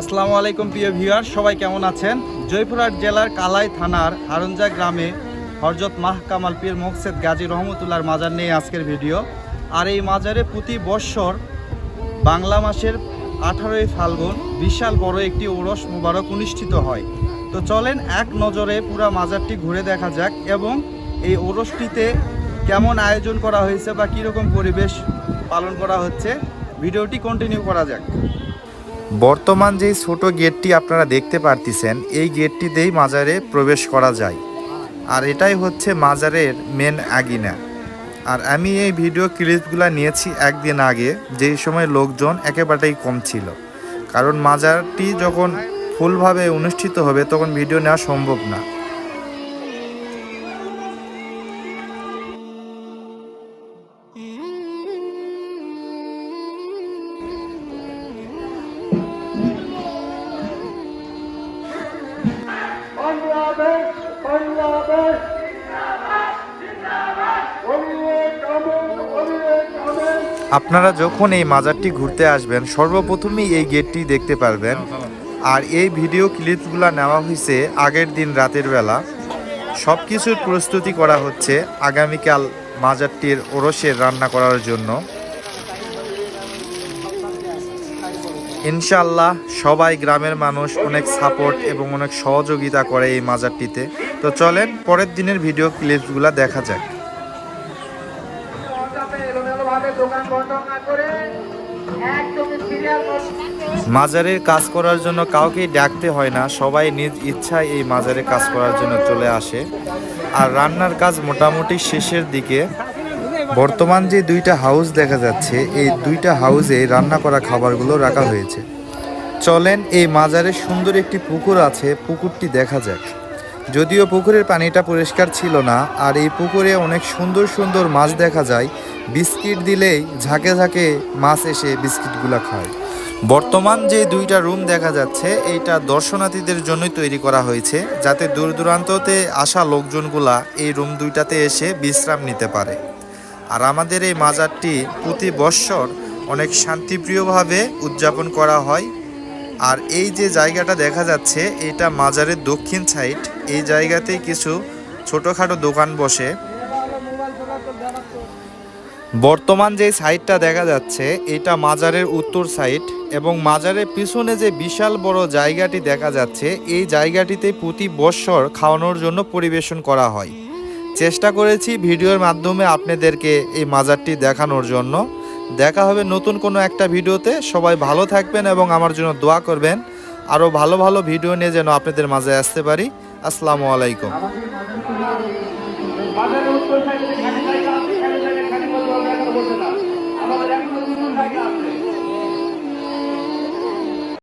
আসসালামু আলাইকুম প্রিয় ভিউয়ার, সবাই কেমন আছেন? জয়পুরহাট জেলার কালাই থানার হারঞ্জা গ্রামে হরজত মাহ কামাল পীর মোকসেদ গাজী রহমতুল্লাহর মাজার নিয়ে আজকের ভিডিও। আর এই মাজারে প্রতি বৎসর বাংলা মাসের আঠারোই ফাল্গুন বিশাল বড় একটি ওরস মুবারক অনুষ্ঠিত হয়। তো চলেন এক নজরে পুরো মাজারটি ঘুরে দেখা যাক এবং এই ওরসটিতে কেমন আয়োজন করা হয়েছে বা কীরকম পরিবেশ পালন করা হচ্ছে। ভিডিওটি কন্টিনিউ করা যাক। বর্তমান যেই ছোট গেটটি আপনারা দেখতে পারতেছেন, এই গেটটি দিয়েই মাজারে প্রবেশ করা যায়। আর এটাই হচ্ছে মাজারের মেন আগিনা। আর আমি এই ভিডিও ক্লিপগুলো নিয়েছি একদিন আগে, যেই সময় লোকজন একেবারেই কম ছিল। কারণ মাজারটি যখন ফুলভাবে অনুষ্ঠিত হবে, তখন ভিডিও নেওয়া সম্ভব না। আপনারা যখন এই মাজারটি ঘুরতে আসবেন, সর্বপ্রথমেই এই গেটটি দেখতে পারবেন। আর এই ভিডিও ক্লিপগুলো নেওয়া হয়েছে আগের দিন রাতের বেলা। সব কিছুর প্রস্তুতি করা হচ্ছে আগামীকাল মাজারটির ওরসের রান্না করার জন্য। ইনশাল্লাহ সবাই গ্রামের মানুষ অনেক সাপোর্ট এবং অনেক সহযোগিতা করে এই মাজারটিতে। তো চলেন পরের দিনের ভিডিও ক্লিপগুলো দেখা যাক। মাজারের কাজ করার জন্য কাউকেই ডাকতে হয় না, সবাই নিজ ইচ্ছায় এই মাজারে কাজ করার জন্য চলে আসে। আর রান্নার কাজ মোটামুটি শেষের দিকে। বর্তমান যে দুইটা হাউস দেখা যাচ্ছে, এই দুইটা হাউসে রান্না করা খাবারগুলো রাখা হয়েছে। চলেন এই মাজারে সুন্দর একটি পুকুর আছে, পুকুরটি দেখা যাক। যদিও পুকুরের পানিটা পরিষ্কার ছিল না, আর এই পুকুরে অনেক সুন্দর সুন্দর মাছ দেখা যায়। বিস্কিট দিলেই ঝাঁকে ঝাঁকে মাছ এসে বিস্কিটগুলো খায়। বর্তমান যে দুইটা রুম দেখা যাচ্ছে, এইটা দর্শনার্থীদের জন্যই তৈরি করা হয়েছে, যাতে দূর দূরান্ততে আসা লোকজনগুলা এই রুম দুইটাতে এসে বিশ্রাম নিতে পারে। আর আমাদের এই মাজারটি প্রতি বৎসর অনেক শান্তিপ্রিয়ভাবে উদযাপন করা হয়। আর এই যে জায়গাটা দেখা যাচ্ছে, এটা মাজারের দক্ষিণ সাইড এই জায়গাতেই কিছু ছোটোখাটো দোকান বসে। বর্তমান যে সাইডটা দেখা যাচ্ছে, এটা মাজারের উত্তর সাইড এবং মাজারের পিছনে যে বিশাল বড় জায়গাটি দেখা যাচ্ছে, এই জায়গাটিতে প্রতি বৎসর খাওয়ানোর জন্য পরিবেশন করা হয়। চেষ্টা করেছি ভিডিওর মাধ্যমে আপনাদেরকে এই মাজারটি দেখানোর জন্য। দেখা হবে নতুন কোনো একটা ভিডিওতে। সবাই ভালো থাকবেন এবং আমার জন্য দোয়া করবেন। আরও ভালো ভালো ভিডিও নিয়ে যেন আপনাদের মাঝে আসতে পারি। আসসালামু আলাইকুম।